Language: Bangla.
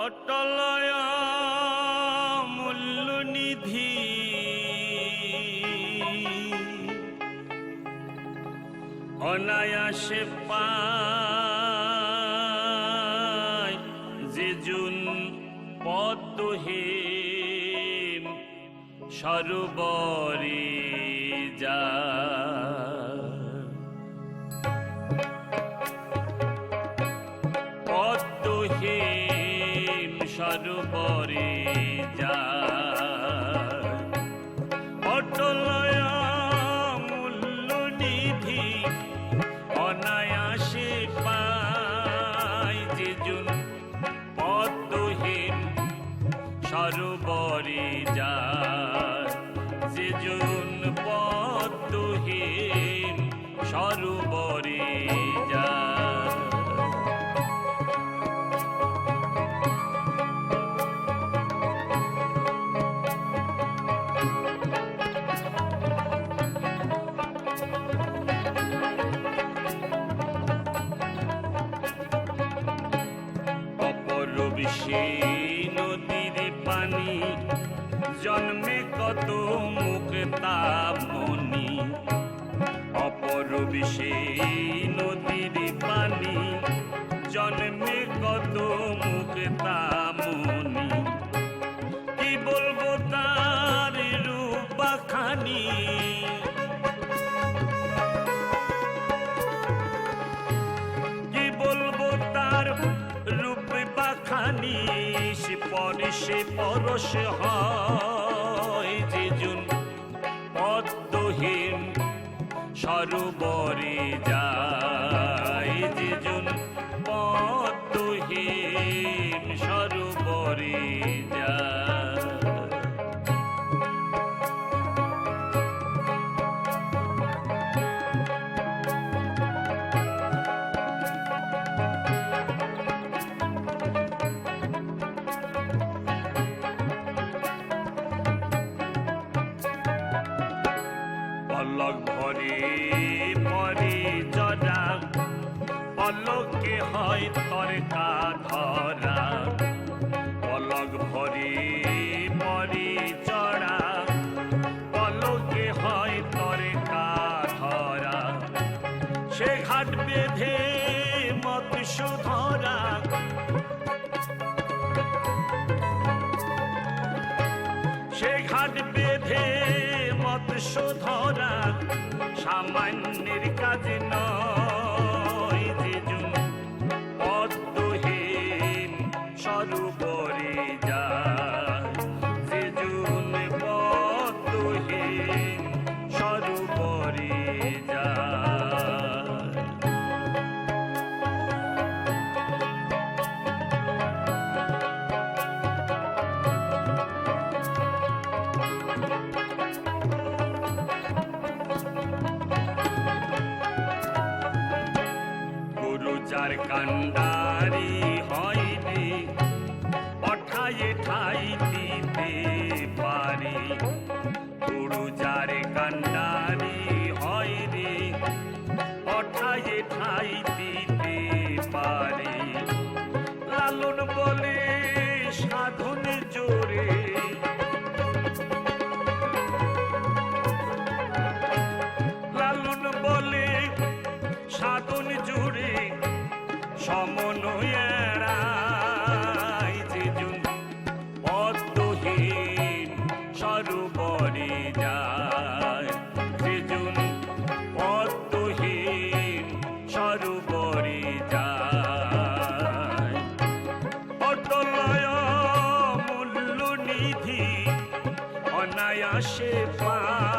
অটলয় মূল্যনিধি। অনায়াসে পায় যে জুন সরোবরে যা সরোবরে যা অটলয় মূল্যনিধি অনায়াসে পায় যে জুন পদ্মহীন সরোবরে যা যে জুন পদ্মহীন অপরবিশে নদীর পানি। জন্মে কত মুক্তা মনি সেই নদীর পানি। জন্মে কত মুক্তা বাখানি সে পরশে পরশ হয় যে জুন পদ্মহীন সরোবরে যায় পলক ভরে পরে জরা পলকে হয় তরকা ধরা। পলক ভরে, পরে চড়া পলকে হয় তরকা ধরা। সে ঘাট বেঁধে মৎস্য ধরা সে ঘাট বেঁধে মৎস্য ধরা সামান্যের কাজে নয় যে পদ্মহীন সরোবরে যার কান্ডারি হয়নি। পঠায়ে ঠাই বাংলায় আসে পা